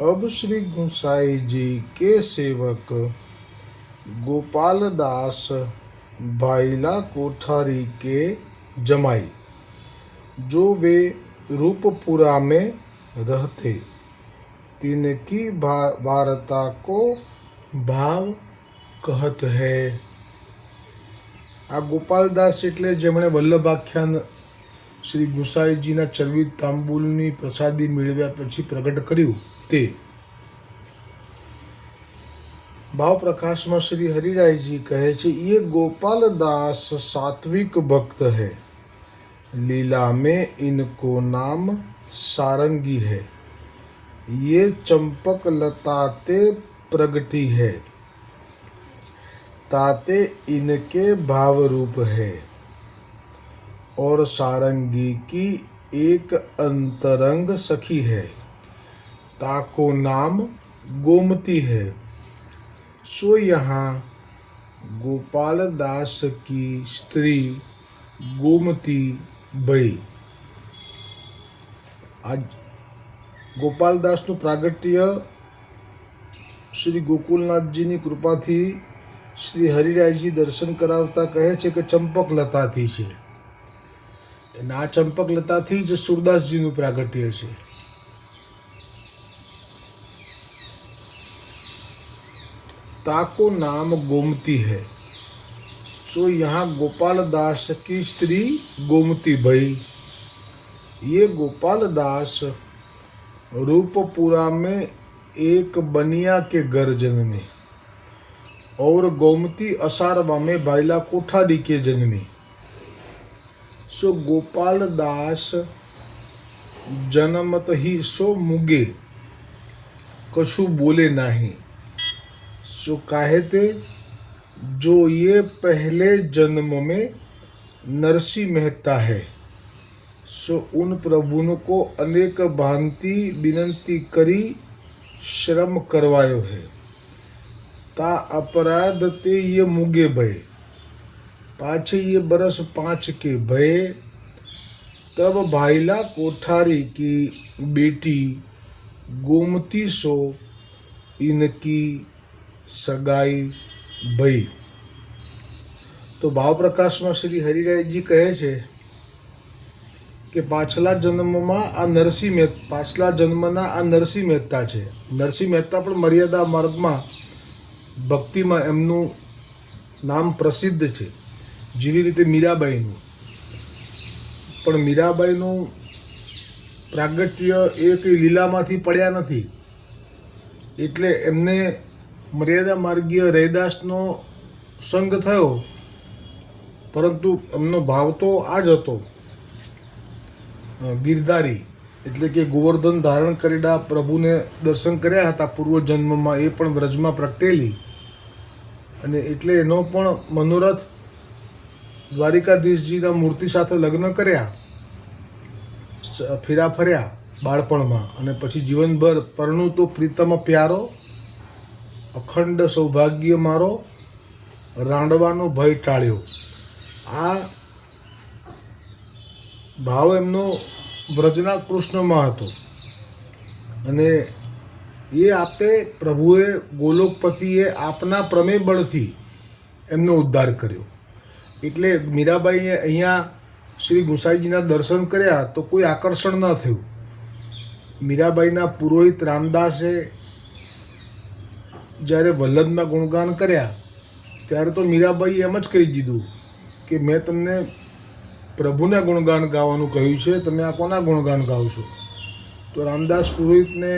अब श्री गुसाई जी के सेवक गोपाल दास भाईला कोठारी के जमाई जो वे रूपपुरा में रहते तिनकी भा- वार्ता को ભાવ કહત હૈ આ ગોપાલદાસ એટલે જેમણે વલ્લભાખ્યાન શ્રી ગુસાઈજીના ચરવી તાંબુલની પ્રસાદી મેળવ્યા પછી પ્રગટ કર્યું તે ભાવ પ્રકાશમાં શ્રી હરિરાયજી કહે છે ये गोपालदास सात्विक भक्त है लीला में इनको नाम सारंगी है ये चंपक लताते प्रगति है ताते इनके भाव रूप है और सारंगी की एक अंतरंग सखी है ताको नाम गोमती है सो यहाँ गोपाल दास की स्त्री गोमती बई आज ગોપાલદાસનું પ્રાગટ્ય શ્રી ગોકુલનાથજીની કૃપાથી શ્રી હરિરાયજી દર્શન કરાવતા કહે છે કે ચંપક લતાથી છે અને આ ચંપક લતાથી જ સુરદાસજીનું પ્રાગટ્ય છે ताको नाम गोमती है। सो यहाँ गोपाल दास की स्त्री गोमती भाई ये गोपाल दास रूपपुरा में एक बनिया के घर जन्मे और गोमती असारवा में बाइला कोठारी के जन्मे सो गोपाल दास जन्मत ही सो मुगे, कछु बोले नहीं। काहे जो ये पहले जन्म में नरसी मेहता है, सो उन प्रभुन को अनेक भांति विनंती करी श्रम करवायो है। ता अपराध ते ये मुगे भय, पाछे ये बरस पाँच के भय, तब भाईला कोठारी की बेटी गोमती सो इनकी સગાઈ ભઈ. તો ભાવપ્રકાશમાં શ્રી હરિરાયજી કહે છે કે પાછલા જન્મમાં આ નરસિંહ મહેતા પાછલા જન્મના આ નરસિંહ મહેતા છે. નરસિંહ મહેતા પણ મર્યાદા માર્ગમાં ભક્તિમાં એમનું નામ પ્રસિદ્ધ છે. જેવી રીતે મીરાબાઈનું. પણ મીરાબાઈનું પ્રાગટ્ય એ કંઈ લીલામાંથી પડ્યા નથી. એટલે એમને મર્યાદા માર્ગીય રૈદાસનો સંગ થયો, પરંતુ એમનો ભાવ તો આ જ હતો. ગિરધારી, એટલે કે ગોવર્ધન ધારણ કરેલા પ્રભુને દર્શન કર્યા હતા પૂર્વ જન્મમાં, એ પણ વ્રજમાં પ્રગટેલી. અને એટલે એનો પણ મનોરથ દ્વારિકાધીશજીના મૂર્તિ સાથે લગ્ન કર્યા ફેરા ફર્યા બાળપણમાં. અને પછી જીવનભર પરણું તો પ્રીતમ પ્યારો અખંડ સૌભાગ્ય મારો રાંડવાનો ભય ટાળ્યો. આ ભાવ એમનો વ્રજના કૃષ્ણમાં હતો. અને એ આપે પ્રભુએ ગોલોકપતિએ આપના પ્રમેય બળથી એમનો ઉદ્ધાર કર્યો. એટલે મીરાબાઈએ અહીંયા શ્રી ગુસાઈજીના દર્શન કર્યા તો કોઈ આકર્ષણ ન થયું. મીરાબાઈના પુરોહિત રામદાસે જ્યારે વલ્લભના ગુણગાન કર્યા, ત્યારે તો મીરાબાઈએ એમ જ કહી દીધું કે મેં તમને પ્રભુના ગુણગાન ગાવાનું કહ્યું છે, તમે આ કોના ગુણગાન છો તો રામદાસ પુરોહિતને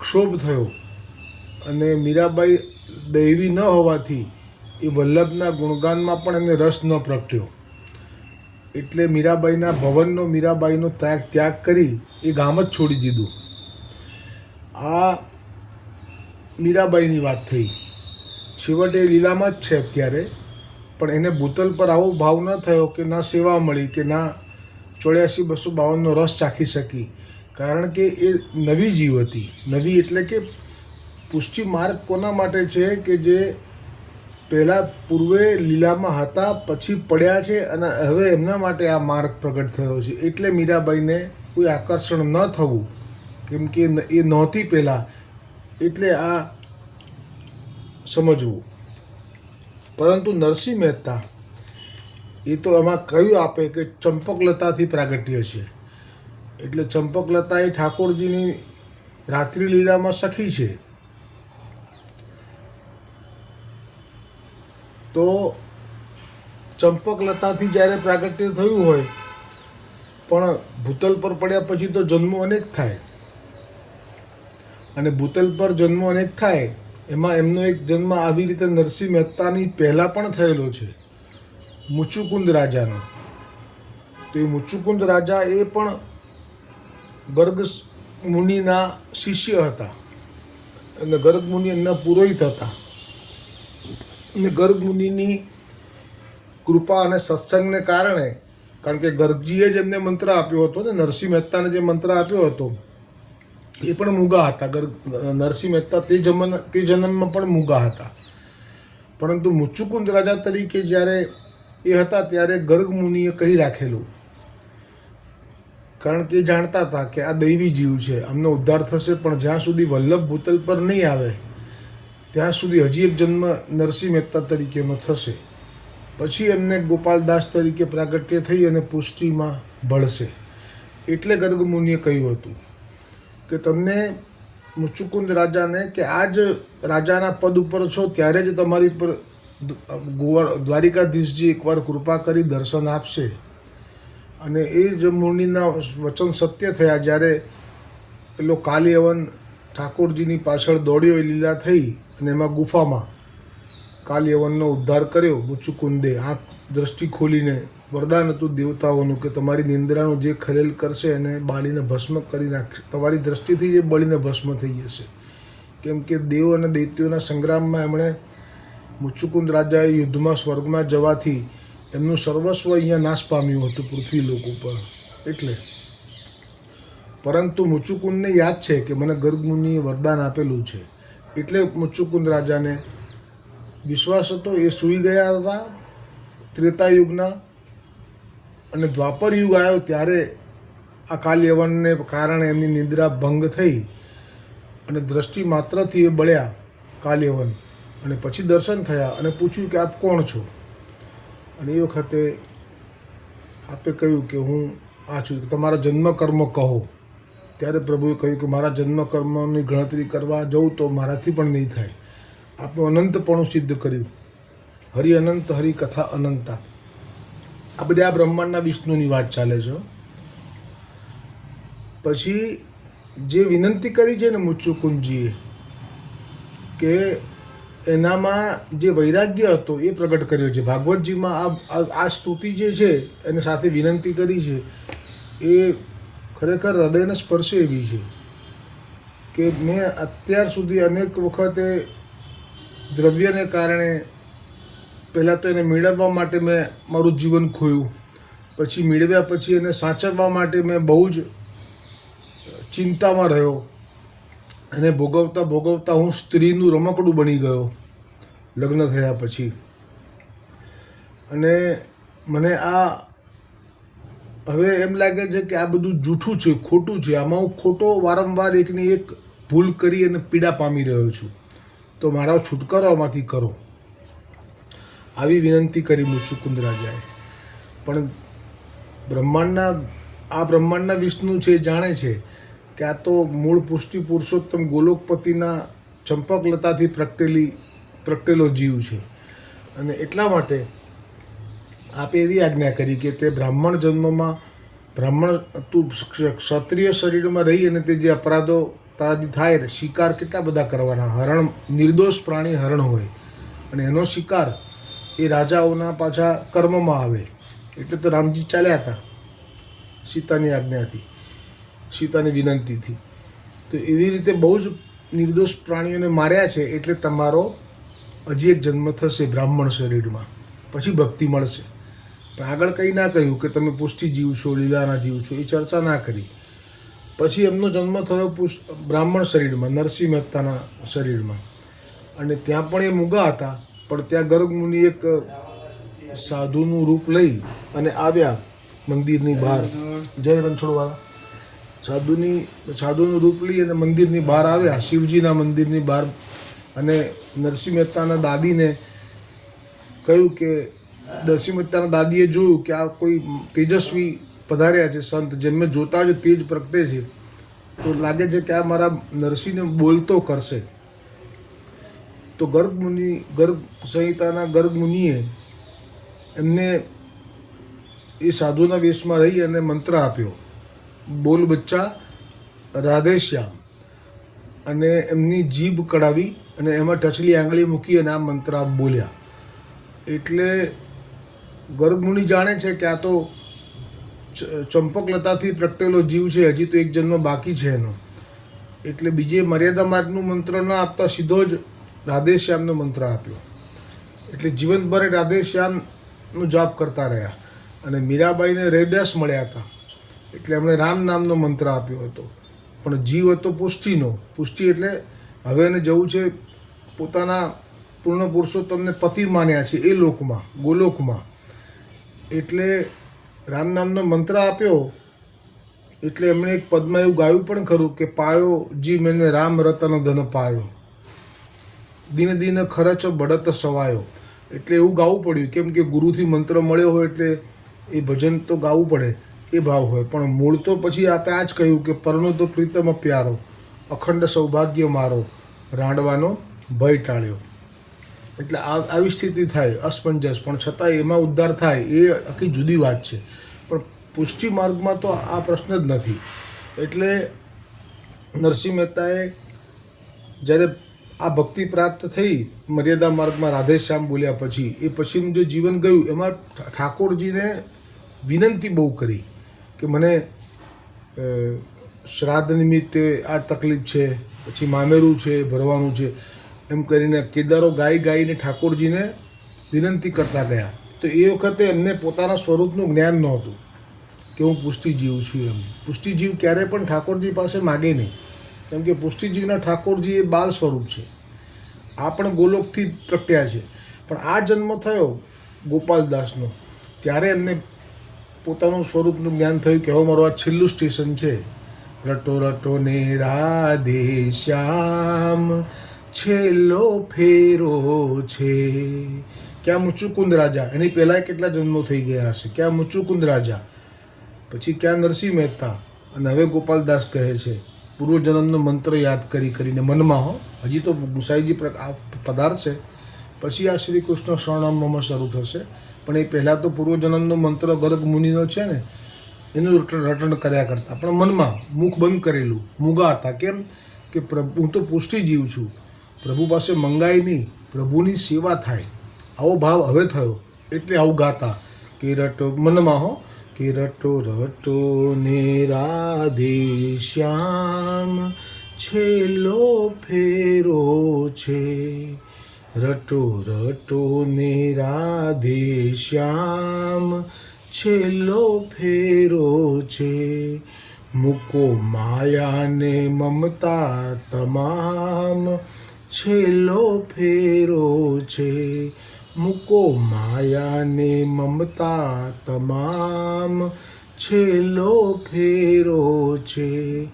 ક્ષોભ થયો અને મીરાબાઈ દૈવી ન હોવાથી એ વલ્લભના ગુણગાનમાં પણ એને રસ ન પ્રગટ્યો. એટલે મીરાબાઈના ભવનનો મીરાબાઈનો ત્યાગ ત્યાગ કરી એ ગામ જ છોડી દીધું. આ મીરાબાઈની વાત થઈ. છેવટે એ લીલામાં જ છે અત્યારે. પણ એને ભૂતલ પર આવો ભાવ ન થયો કે ના સેવા મળી કે ના ચોર્યાસી બસો બાવનનો રસ ચાખી શકી. કારણ કે એ નવી જીવ હતી. નવી એટલે કે પુષ્ટિ માર્ગ કોના માટે છે કે જે પહેલાં પૂર્વે લીલામાં હતા, પછી પડ્યા છે અને હવે એમના માટે આ માર્ગ પ્રગટ થયો છે. એટલે મીરાબાઈને કોઈ આકર્ષણ ન થવું. કેમ કે એ નહોતી પહેલાં. એટલે આ સમજવું. પરંતુ નરસિંહ મહેતા, એ તો એમાં કહ્યું આપે કે ચંપકલતાથી પ્રાગટ્ય છે? એટલે ચંપકલતા એ ઠાકોરજીની રાત્રિ લીલામાં સખી છે. તો ચંપકલતાથી જ્યારે પ્રાગટ્ય થયું હોય, પણ ભૂતલ પર પડ્યા પછી તો જન્મો અનેક થાય. અને ભૂતલ પર જન્મો અનેક થાય, એમાં એમનો એક જન્મ આવી રીતે નરસિંહ મહેતાની પહેલાં પણ થયેલો છે. મુચુકુંદ રાજાનો. તો એ મુચુકુંદ રાજા એ પણ ગર્ગ મુનિના શિષ્ય હતા. અને ગર્ગ મુનિ એમના પુરોહિત હતા. અને ગર્ગ મુનિની કૃપા અને સત્સંગને કારણે, કારણ કે ગર્ગજીએ જ એમને મંત્ર આપ્યો હતો ને, નરસિંહ મહેતાને જે મંત્ર આપ્યો હતો એ પણ મૂગા હતા. નરસિંહ મહેતા તે જમન, તે જન્મમાં પણ મૂગા હતા. પરંતુ મુચુકુંદ રાજા તરીકે જ્યારે એ હતા ત્યારે ગર્ગ મુનિએ કહી રાખેલું. કારણ કે જાણતા હતા કે આ દૈવી જીવ છે. આમનો ઉદ્ધાર થશે, પણ જ્યાં સુધી વલ્લભ ભૂતલ પર નહીં આવે, ત્યાં સુધી હજી એક જન્મ નરસિંહ મહેતા તરીકેનો થશે. પછી એમને ગોપાલદાસ તરીકે પ્રાગટ્ય થઈ અને પુષ્ટિમાં ભળશે. એટલે ગર્ગ મુનિએ કહ્યું હતું. કે તમને મુચુકુંદ રાજાને કે આ જ રાજાના પદ ઉપર છો, ત્યારે જ તમારી પર દ્વારિકાધીશજી એકવાર કૃપા કરી દર્શન આપશે. અને એ જ મુનિના વચન સત્ય થયા જ્યારે પેલો કાલિયવન ઠાકોરજીની પાછળ દોડ્યો, એ લીલા થઈ અને એમાં ગુફામાં કાલિયવનનો ઉદ્ધાર કર્યો મુચુકુંદે. આંખ દ્રષ્ટિ ખોલીને વરદાન હતું દેવતાઓનું કે તમારી નિંદ્રાનું જે ખલેલ કરશે એને બાળીને ભસ્મ કરી નાખશે. તમારી દ્રષ્ટિથી જે બળીને ભસ્મ થઈ જશે. કેમ કે દેવ અને દૈત્યોના સંગ્રામમાં એમણે મુચુકુંદ રાજાએ યુદ્ધમાં સ્વર્ગમાં જવાથી એમનું સર્વસ્વ અહીંયા નાશ પામ્યું હતું પૃથ્વી લોક ઉપર. એટલે પરંતુ મુચુકુંદને યાદ છે કે મને ગર્ગમુનિએ વરદાન આપેલું છે. એટલે મુચુકુંદ રાજાને વિશ્વાસ હતો એ સૂઈ ગયા હતા. ત્રેતાયુગના અને દ્વાપર યુગ આવ્યો ત્યારે આ કાલ્યવનને કારણે એમની નિદ્રા ભંગ થઈ અને દ્રષ્ટિ માત્રથી એ બળ્યા કાલ્યવન અને પછી દર્શન થયા અને પૂછ્યું કે આપ કોણ છો? અને એ વખતે આપે કહ્યું કે હું આ છું. તમારા જન્મ કર્મ કહો. ત્યારે પ્રભુએ કહ્યું કે મારા જન્મ કર્મની ગણતરી કરવા જઉં તો મારાથી પણ નહીં થાય. આપનું અનંતપણું સિદ્ધ કર્યું. હરિ અનંત, હરિ કથા અનંતા. આ બધા આ બ્રહ્માંડના વિષ્ણુની વાત ચાલે છે. પછી જે વિનંતી કરી છે ને મુચ્ચુકુંજીએ કે એનામાં જે વૈરાગ્ય હતો એ પ્રગટ કર્યો છે. ભાગવતજીમાં આ આ- સ્તુતિ જે છે એને સાથે વિનંતી કરી છે, એ ખરેખર હૃદયને સ્પર્શે એવી છે કે મેં અત્યાર સુધી અનેક વખતે દ્રવ્યને કારણે પહેલાં તો એને મેળવવા માટે મેં મારું જીવન ખોયું. પછી મેળવ્યા પછી એને સાચવવા માટે મેં બહુ જ ચિંતામાં રહ્યો. અને ભોગવતા ભોગવતા હું સ્ત્રીનું રમકડું બની ગયો, લગ્ન થયા પછી. અને મને આ હવે એમ લાગે છે કે આ બધું જૂઠું છે, ખોટું છે. આમાં હું ખોટો વારંવાર એકની એક ભૂલ કરી અને પીડા પામી રહ્યો છું. તો મારા છુટકારો આમાંથી કરો. આવી વિનંતી કરી મુચુકુંદ રાજાએ પણ બ્રહ્માંડના, આ બ્રહ્માંડના વિષ્ણુ છે જાણે છે કે આ તો મૂળ પુષ્ટિ પુરુષોત્તમ ગોલોકપતિના ચંપકલતાથી પ્રગટેલી, પ્રગટેલો જીવ છે. અને એટલા માટે આપે એવી આજ્ઞા કરી કે તે બ્રાહ્મણ જન્મમાં, બ્રાહ્મણ તું ક્ષત્રિય શરીરમાં રહી અને તે જે અપરાધો તારાથી થાય, શિકાર કેટલા બધા કરવાના? હરણ, નિર્દોષ પ્રાણી હરણ હોય. અને એનો શિકાર એ રાજાઓના પાછા કર્મમાં આવે. એટલે તો રામજી ચાલ્યા હતા. સીતાની આજ્ઞાથી, સીતાની વિનંતીથી. તો એવી રીતે બહુ જ નિર્દોષ પ્રાણીઓને માર્યા છે, એટલે તમારો હજી એક જન્મ થશે બ્રાહ્મણ શરીરમાં. પછી ભક્તિ મળશે. પણ આગળ કંઈ ના કહ્યું કે તમે પુષ્ટિ જીવ છો, લીલાના જીવ છો, એ ચર્ચા ના કરી. પછી એમનો જન્મ થયો બ્રાહ્મણ શરીરમાં, નરસિંહ મહેતાના શરીરમાં. અને ત્યાં પણ એ મૂગા હતા. પણ ત્યાં ગર્ગમુનિ એક સાધુનું રૂપ લઈ અને આવ્યા મંદિરની બહાર. જય રણછોડવાળા. સાધુની, સાધુનું રૂપ લઈ અને મંદિરની બહાર આવ્યા, શિવજીના મંદિરની બહાર. અને નરસિંહ મહેતાના દાદીને કહ્યું કે, નરસિંહ મહેતાના દાદીએ જોયું કે આ કોઈ તેજસ્વી પધાર્યા છે સંત, જેમને જોતા જ તેજ પ્રગટે છે. તો લાગે છે કે આ મારા નરસિંહને બોલતો કરશે. તો ગર્ગ મુનિ, ગર્ગ સંહિતાના ગર્ગ મુનિએ એમને એ સાધુના વેશમાં રહી અને મંત્ર આપ્યો. બોલ બચ્ચા રાધેશ્યામ અને એમની જીભ કઢાવી અને એમાં ટચલી આંગળી મૂકી અને આ મંત્ર બોલ્યા. એટલે ગર્ગમુનિ જાણે છે કે આ તો ચંપકલતાથી પ્રગટેલો જીવ છે, હજી તો એક જન્મ બાકી છે એનો. એટલે બીજે મર્યાદા માર્ગનું મંત્ર ન આપતા સીધો જ રાધેશ્યામનો મંત્ર આપ્યો. એટલે જીવનભરે રાધેશ્યામનું જાપ કરતા રહ્યા અને મીરાબાઈને હૃદયસ મળ્યા હતા. એટલે એમણે રામ નામનો મંત્ર આપ્યો હતો. પણ જીવ હતો પુષ્ટિનો. પુષ્ટિ એટલે હવે એને જવું છે પોતાના પૂર્ણ પુરુષોત્તમને પતિ માન્યા છે એ લોકમાં, ગોલોકમાં. એટલે રામ નામનો મંત્ર આપ્યો. એટલે એમણે એક પદમાં એવું ગાયું પણ ખરું કે પાયો જી મેને રામ રતન ધન પાયો. દિન દિન ખરચ બળત સવાયો. એટલે એવું ગાવું પડ્યું, કેમ કે ગુરુથી મંત્ર મળ્યો હોય એટલે એ ભજન તો ગાવું પડે, એ ભાવ હોય. પણ મૂળ તો પછી આપણે આ જ કહ્યું કે પરણો તો પ્રીતમ પ્યારો, અખંડ સૌભાગ્ય મારો, રાંડવાનો ભય ટાળ્યો. એટલે આવી સ્થિતિ થાય અસમંજસ પણ છતાં એમાં ઉદ્ધાર થાય, એ આખી જુદી વાત છે. પણ પુષ્ટિ માર્ગમાં તો આ પ્રશ્ન જ નથી. એટલે નરસિંહ મહેતાએ જ્યારે આ ભક્તિ પ્રાપ્ત થઈ મર્યાદા માર્ગમાં રાધેશ્યામ બોલ્યા પછી, એ પછીનું જે જીવન ગયું, એમાં ઠાકોરજીને વિનંતી બહુ કરી કે મને શ્રાદ્ધ નિમિત્તે આ તકલીફ છે, પછી મામેરું છે, ભરવાનું છે, એમ કરીને કેદારો ગાઈ ગાઈને ઠાકોરજીને વિનંતી કરતા ગયા. તો એ વખતે એમને પોતાના સ્વરૂપનું જ્ઞાન નહોતું કે હું પુષ્ટિજીવ છું એમ. પુષ્ટિજીવ ક્યારે પણ ઠાકોરજી પાસે માગે નહીં. કેમ કે પુષ્ટિજીવના ઠાકોરજી એ બાલ સ્વરૂપ છે. આ પણ ગોલોકથી પ્રગટ્યા છે. પણ આ જન્મ થયો ગોપાલદાસનો. ત્યારે એમને પોતાનું સ્વરૂપનું જ્ઞાન થયું કે હવે મારું આ છેલ્લું સ્ટેશન છે. રટો રટો ને રાધે શ્યામ, છેલ્લો ફેરો છે. ક્યાં મુચુકુંદ રાજા? એની પહેલાં કેટલા જન્મો થઈ ગયા હશે? ક્યાં મુચુકુંદ રાજા? પછી ક્યાં નરસિંહ મહેતા? અને હવે ગોપાલદાસ કહે છે. પૂર્વજન્મનો મંત્ર યાદ કરી કરીને મનમાં, હો, હજી તો ગુસાઈજી પધારશે પછી આ શ્રી કૃષ્ણ શરણમમાં શરૂ થશે. પણ એ પહેલાં તો પૂર્વજન્મનો મંત્ર ગરગ મુનિનો છે ને, એનું રટણ કર્યા કરતા. પણ મનમાં મુખ બંધ કરેલું, મૂગા હતા. કેમ કે પ્રભુ, હું તો પુષ્ટિજીવ છું. પ્રભુ પાસે મંગાય નહીં, પ્રભુની સેવા થાય. આવો ભાવ હવે થયો. એટલે આવું ગાતા કે રટ મનમાં, હો કે રટો રટો ને રાધે શ્યામ, છેલ્લો ફેરો છે. રટો રટો ને રાધે શ્યામ, છેલ્લો ફેરો છે. મૂકો માયાને મમતા તમામ, છેલ્લો ફેરો છે. મૂકો માયાને મમતા તમામ છેલ્લો ફેરો છે.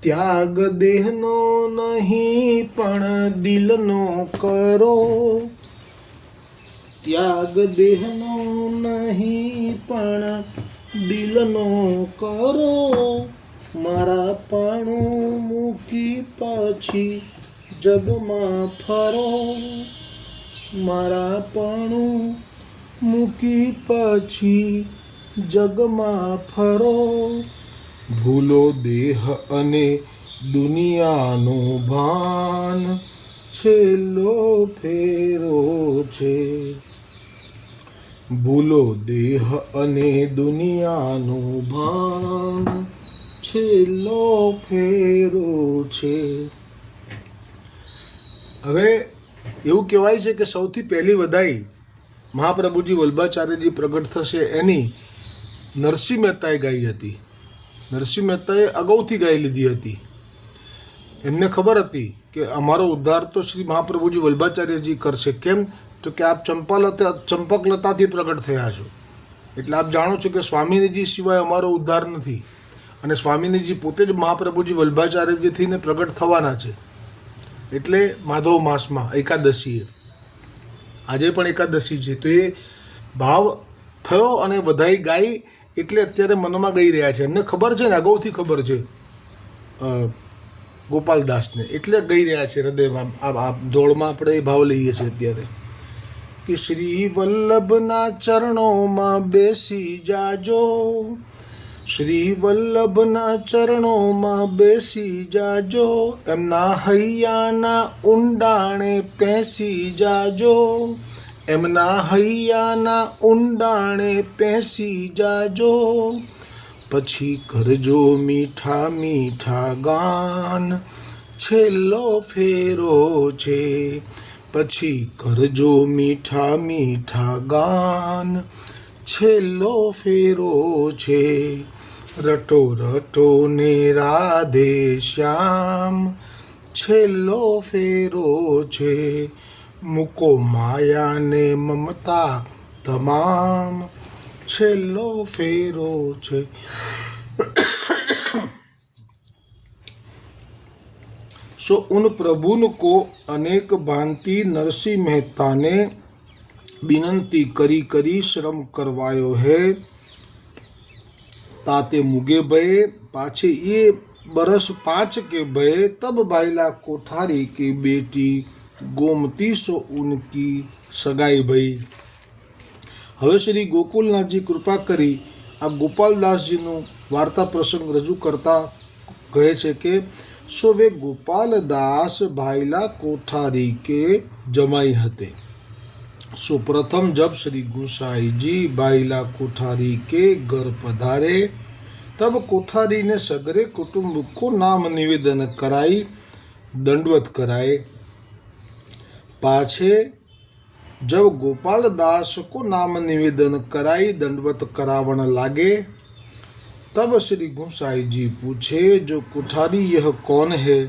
ત્યાગ દેહનો નહીં પણ દિલનો કરો. ત્યાગ દેહનો નહીં પણ દિલનો કરો. મારા પાણું મૂકી પછી જગમાં ફરો. મારા પણું મૂકી પછી જગમાં ફરો. ભૂલો દેહ અને દુનિયાનું ભાન છેલ્લો ફેરો છે. ભૂલો દેહ અને દુનિયાનું ભાન છેલ્લો ફેરો છે. હવે એવું કહેવાય છે કે સૌથી પહેલી વધાઈ મહાપ્રભુજી વલ્ભાચાર્યજી પ્રગટ થશે એની નરસિંહ મહેતાએ ગાઈ હતી. નરસિંહ મહેતાએ અગાઉથી ગાઈ લીધી હતી. એમને ખબર હતી કે અમારો ઉદ્ધાર તો શ્રી મહાપ્રભુજી વલ્ભાચાર્યજી કરશે. કેમ? તો કે આપ ચંપાલતા, ચંપકલતાથી પ્રગટ થયા છો. એટલે આપ જાણો છો કે સ્વામીજી સિવાય અમારો ઉદ્ધાર નથી. અને સ્વામીજી પોતે જ મહાપ્રભુજી વલ્ભાચાર્યજીથીને પ્રગટ થવાના છે. એટલે માધવ માસમાં, એકાદશીએ. આજે પણ એકાદશી છે. તો એ ભાવ થયો અને વધાઈ ગાઈ એટલે અત્યારે મનમાં ગઈ રહ્યા છે. એમને ખબર છે ને, અગાઉથી ખબર છે ગોપાલદાસને. એટલે ગઈ રહ્યા છે હૃદયમાં. આ દોડમાં આપણે એ ભાવ લઈએ છીએ અત્યારે. કે શ્રી વલ્લભના ચરણોમાં બેસી જાજો. શ્રી વલ્લભના ચરણોમાં બેસી જાજો, એમના હૈયાના ઊંડાણે પેસી જાજો. એમના હૈયાના ઊંડાણે પેસી જાજો. પછી કરજો મીઠા મીઠા ગાન, છેલ્લો ફેરો છે. પછી કરજો મીઠા મીઠા ગાન, છેલ્લો ફેરો છે. રટો રટો ને રાધે શ્યામ છેલ્લો ફેરો છે મૂકો માયા ને મમતા તમામ છેલ્લો ફેરો છે सो उन प्रभुन को अनेक भांति नरसिंह मेहता ने विनंती करी करी श्रम करवायो है તાતે મુગે ભયે, પાછે એ બરસ પાંચ કે ભયે, તબ બાયલા કોઠારી કે બેટી, ગોમતી સો ઉનકી સગાઈ ભઈ. હવે શ્રી ગોકુલનાથજી કૃપા કરી આ ગોપાલદાસજીનું વાર્તા પ્રસંગ રજૂ કરતા કહે છે કે સો વે ગોપાલદાસ ભાઈલા કોઠારી કે જમાઈ હતી. સો પ્રથમ જબ શ્રી ગુસાઈજી भाईला कोठारी के घर पधारे तब कोठारी ने सगरे कुटुंब को नाम निवेदन कराई दंडवत कराए पाछे जब गोपाल दास को नाम निवेदन कराई दंडवत करावन लागे तब श्री गोसाई जी पूछे जो कुठारी यह कौन है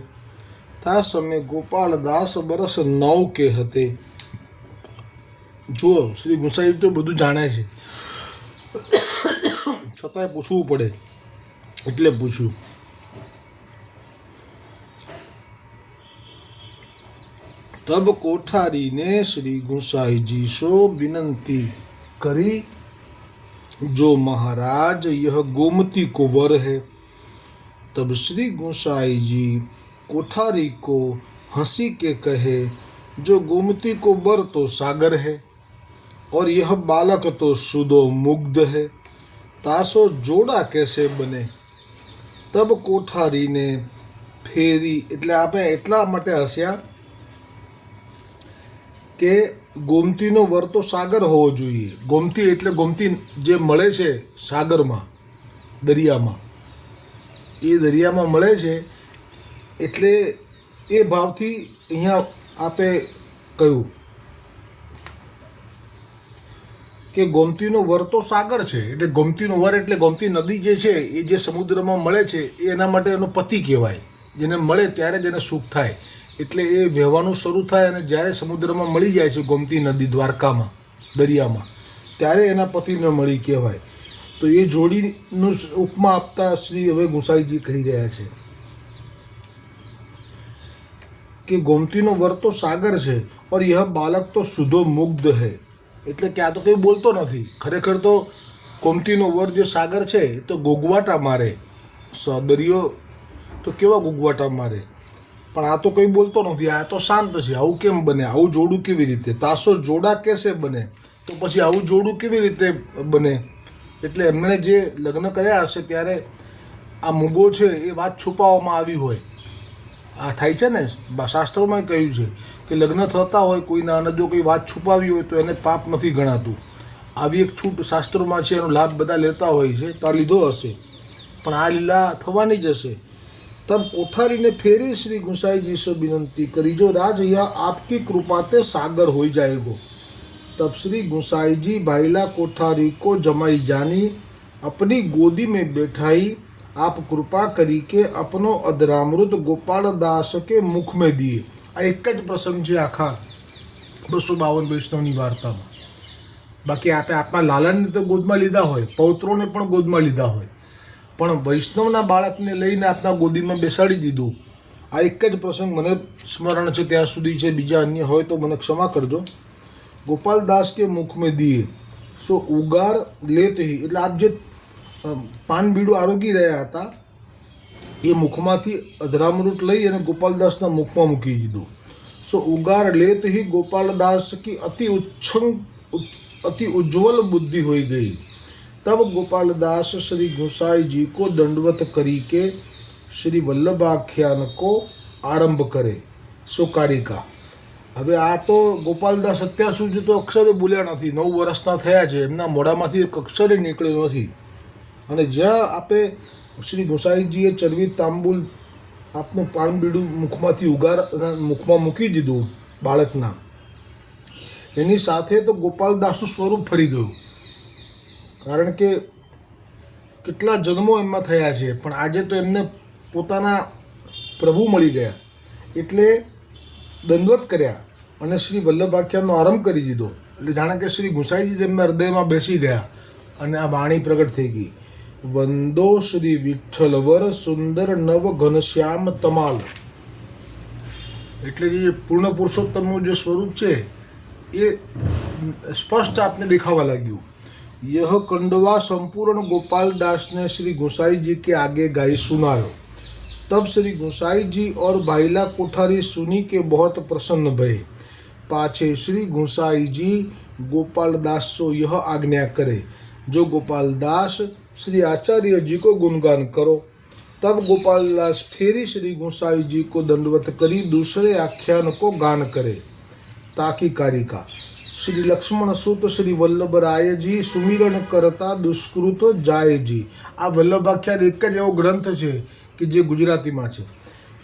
ता समय गोपाल दास बरस नौ के हते જુઓ શ્રી ગુસાઈ તો બધું જાણે છે છતાંય પૂછવું પડે એટલે પૂછ્યું तब कोठारी ने श्री गुसाई जी सो विनंती करी जो महाराज यह गोमती को वर है तब श्री गोसाई जी कोठारी को हंसी के कहे जो गोमती को वर तो सागर है और यह बालक तो सुदो मुग्ध है तासो जोड़ा कैसे बने તબ કોઠારીને ફેરી એટલે આપણે એટલા માટે હસ્યા કે ગોમતીનો વર તો સાગર હોવો જોઈએ ગોમતી એટલે ગોમતી જે મળે છે સાગરમાં દરિયામાં એ દરિયામાં મળે છે એટલે એ ભાવથી અહીંયા આપે કહ્યું કે ગોમતીનો વર તો સાગર છે, એટલે ગોમતીનો વર એટલે ગોમતી નદી જે છે, એ જે સમુદ્રમાં મળે છે એના માટે એનો પતિ કહેવાય. જેને મળે ત્યારે જ એને સુખ થાય. એટલે એ વહેવાનું શરૂ થાય અને જ્યારે સમુદ્રમાં મળી જાય છે ગોમતી નદી દ્વારકામાં, દરિયામાં, ત્યારે એના પતિને મળી કહેવાય. તો એ જોડીનું ઉપમા આપતા શ્રી હવે ગુસાઈજી કહી રહ્યા છે કે ગોમતીનો વર તો સાગર છે, ઓર યહ બાલક તો સુધો મુગ્ધ હૈ. એટલે કે આ તો કંઈ બોલતો નથી. ખરેખર તો કોમતીનો વર જે સાગર છે, તો ગોગવાટા મારે. દરિયો તો કેવા ગોગવાટા મારે? પણ આ તો કંઈ બોલતો નથી. આ તો શાંત છે. આવું કેમ બને? આવું જોડું કેવી રીતે? તાસો જોડા કેસે બને? તો પછી આવું જોડું કેવી રીતે બને? એટલે એમણે જે લગ્ન કર્યા હશે, ત્યારે આ મૂગો છે, એ વાત છુપાવવામાં આવી હોય. આ થાય છે ને શાસ્ત્રોમાં કહ્યું છે કે લગ્ન થતા હોય કોઈના અને જો કોઈ વાત છુપાવી હોય તો એને પાપ નથી ગણાતું. આવી એક છૂટ શાસ્ત્રોમાં છે, એનો લાભ બધા લેતા હોય છે, તો આ લીધો હશે. પણ આ લીલા થવાની જ હશે. તબ કોઠારીને ફેરી શ્રી ગુસાઈજી સો વિનંતી કરીજો રાજયા, આપકી કૃપા તે સાગર હોઈ જાયગો. તબ શ્રી ગુસાઈજી, ભાઈલા કોઠારી કો જમાઈ જાની, અપની ગોદી મેં બેઠાઈ अपनी गोदी में बैठाई आप कृपा करी के अपनो अधरामृत गोपाल दास के मुख में दिए આ એક જ પ્રસંગ છે આખા બસો બાવન વૈષ્ણવની વાર્તામાં બાકી આપણે આપણા લાલાને તો ગોદમાં લીધા હોય પૌત્રોને પણ ગોદમાં લીધા હોય પણ વૈષ્ણવના બાળકને લઈને આપણા ગોદીમાં બેસાડી દીધું આ એક જ પ્રસંગ મને સ્મરણ છે ત્યાં સુધી છે બીજા અન્ય હોય તો મને ક્ષમા કરજો ગોપાલદાસ કે મુખ મેં દીએ સો ઉગાર લેત હી એટલે આપ જે પાન પાનબીડું આરોગી રહ્યા હતા. એ મુખમાંથી અધરામૃત લઈ અને ગોપાલદાસના મુખમાં મૂકી દીધું. સો ઉગાર લેત હિ ગોપાલદાસ કી અતિ ઉચ્છંગ અતિ ઉજ્જવલ બુદ્ધિ હોઈ ગઈ. તબ ગોપાલદાસ શ્રી ગોસાઈજી કો દંડવત કરી કે શ્રી વલ્લભાખ્યાન કો આરંભ કરે. સો કારિકા. હવે આ તો ગોપાલદાસ અત્યાર સુધી તો અક્ષરે બોલ્યા નથી. નવ વર્ષના થયા છે. એમના મોઢામાંથી એક અક્ષરે નીકળ્યો નથી. અને જ્યાં આપે શ્રી ગોસાઈજીએ ચરવી તાંબુલ આપનું પાણબીડું મુખમાંથી ઉગાર મુખમાં મૂકી દીધું બાળકના. એની સાથે તો ગોપાલદાસનું સ્વરૂપ ફરી ગયું. કારણ કે કેટલા જન્મો એમાં થયા છે, પણ આજે તો એમને પોતાના પ્રભુ મળી ગયા. એટલે દંડવત કર્યા અને શ્રી વલ્લભાખ્યાનનો આરંભ કરી દીધો. એટલે જાણે કે શ્રી ગુસાઈજી તેમના હૃદયમાં બેસી ગયા અને આ વાણી પ્રગટ થઈ ગઈ. વંદો શ્રી વિઠ્ઠલવર સુંદર નવ ઘનશ્યામ તમાલ એટલે જે પૂર્ણ પુરુષોત્તમનું જે સ્વરૂપ છે એ સ્પષ્ટ આપને દેખાવા લાગ્યું यह कंडवा संपूर्ण गोपाल दास ने श्री गोसाई जी के आगे गाई सुनायो तब श्री गोसाई जी और भाईला कोठारी सुनी के बहुत प्रसन्न भये पाछे श्री गोसाई जी गोपाल दास सो यह आज्ञा करे जो गोपाल दास श्री आचार्य जी को गुणगान करो तब गोपाल दास फेरी श्री गोसाई जी को दंडवत करी दूसरे आख्यान को गान करे તાકી કારિકા શ્રી લક્ષ્મણ સુત શ્રી વલ્લભરાયજી સુમિરણ કરતા દુષ્કૃત જાયજી આ વલ્લભાખ્યાન એક જ એવો ગ્રંથ છે કે જે ગુજરાતીમાં છે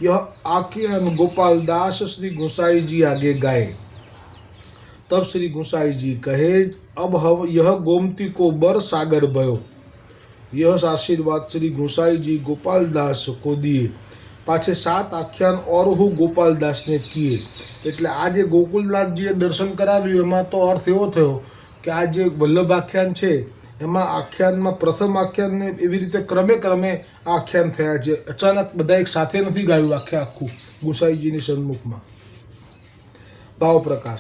यह आख्यान गोपाल दास श्री गोसाई जी आगे गाए तब श्री गोसाई जी कहे अब हम यह गोमती को बर યશ આશીર્વાદ શ્રી ગોસાઈજી ગોપાલદાસ કોદીએ. પાછે સાત આખ્યાન ઓર હું ગોપાલદાસને કીએ. એટલે આ જે ગોકુલનાથજીએ દર્શન કરાવ્યું, એમાં તો અર્થ એવો થયો કે આ જે વલ્લભ આખ્યાન છે, એમાં આખ્યાનમાં પ્રથમ આખ્યાનને એવી રીતે ક્રમે ક્રમે આ આખ્યાન થયા છે. અચાનક બધા એક સાથે નથી ગાયું આખે આખું ગોસાઈજીની સન્મુખમાં. ભાવપ્રકાશ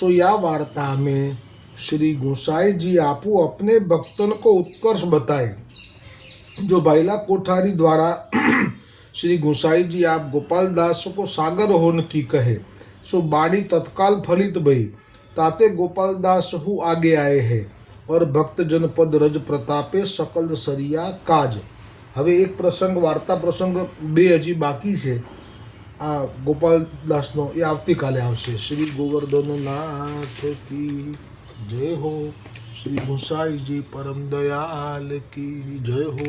સો યા વાર્તા મેં श्री गोसाई जी आपू अपने भक्तन को उत्कर्ष बताए जो भाईला कोठारी द्वारा श्री गोसाई जी आप गोपाल दास को सागर होन की कहे सो बाणी तत्काल फलित भई ताते गोपाल दास हु आगे आए हैं और भक्त जन पद रज प्रतापे सकल सरिया काज હવે એક પ્રસંગ વાર્તા પ્રસંગ બે હજી બાકી છે આ ગોપાલદાસનો એ આવતીકાલે આવશે શ્રી ગોવર્ધનનાથ કી જય હો શ્રી ગુસાઈજી પરમ દયાલ કી જય હો